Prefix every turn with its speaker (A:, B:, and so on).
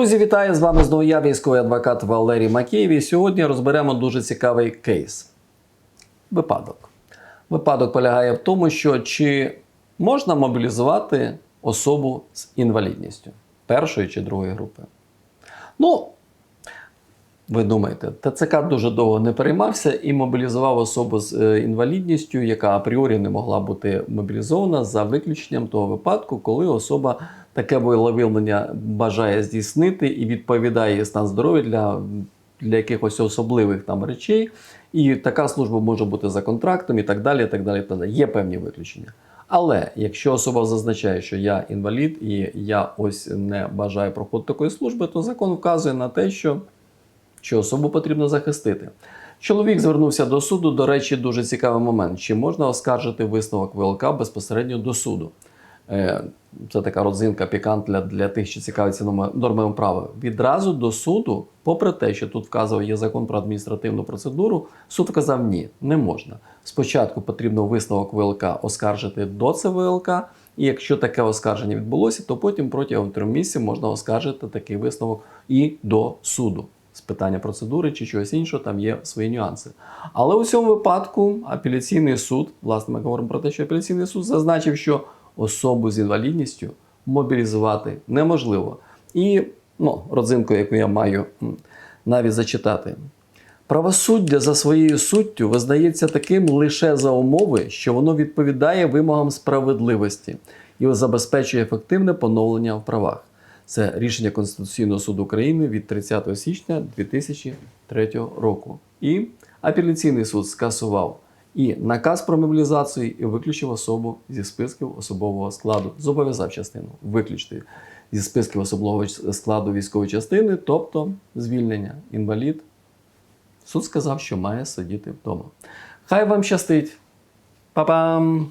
A: Друзі, вітаю! З вами знову я, військовий адвокат Валерій Макеєв. І сьогодні розберемо дуже цікавий кейс. Випадок. Випадок полягає в тому, що чи можна мобілізувати особу з інвалідністю першої чи другої групи. Ну, ви думаєте, ТЦК дуже довго не переймався і мобілізував особу з е, інвалідністю, яка апріорі не могла бути мобілізована за виключенням того випадку, коли особа таке волевиявлення бажає здійснити і відповідає стан здоров'я для, для якихось особливих там речей. І така служба може бути за контрактом і так далі. І так далі, і так далі. Є певні виключення. Але якщо особа зазначає, що я інвалід і я ось не бажаю проходити такої служби, то закон вказує на те, що що особу потрібно захистити. Чоловік звернувся до суду. До речі, дуже цікавий момент. Чи можна оскаржити висновок ВЛК безпосередньо до суду? Е, Це така родзинка пікант для, тих, що цікавиться норма- нормами права. Відразу до суду, попри те, що тут вказував є закон про адміністративну процедуру, суд вказав ні, не можна. Спочатку потрібно висновок ВЛК оскаржити до ЦВЛК, і якщо таке оскарження відбулося, то потім протягом трьох місяців можна оскаржити такий висновок і до суду. З питання процедури чи чогось іншого, там є свої нюанси. Але у цьому випадку апеляційний суд, власне, ми говоримо про те, що апеляційний суд зазначив, що особу з інвалідністю мобілізувати неможливо. І ну, родзинку, яку я маю навіть зачитати. Правосуддя за своєю суттю визнається таким лише за умови, що воно відповідає вимогам справедливості і забезпечує ефективне поновлення в правах. Це рішення Конституційного суду України від 30 січня 2003 року. І апеляційний суд скасував і наказ про мобілізацію, і виключив особу зі списків особового складу. Зобов'язав частину виключити зі списків особового складу військової частини, тобто звільнення інвалід. Суд сказав, що має сидіти вдома. Хай вам щастить. Па-пам!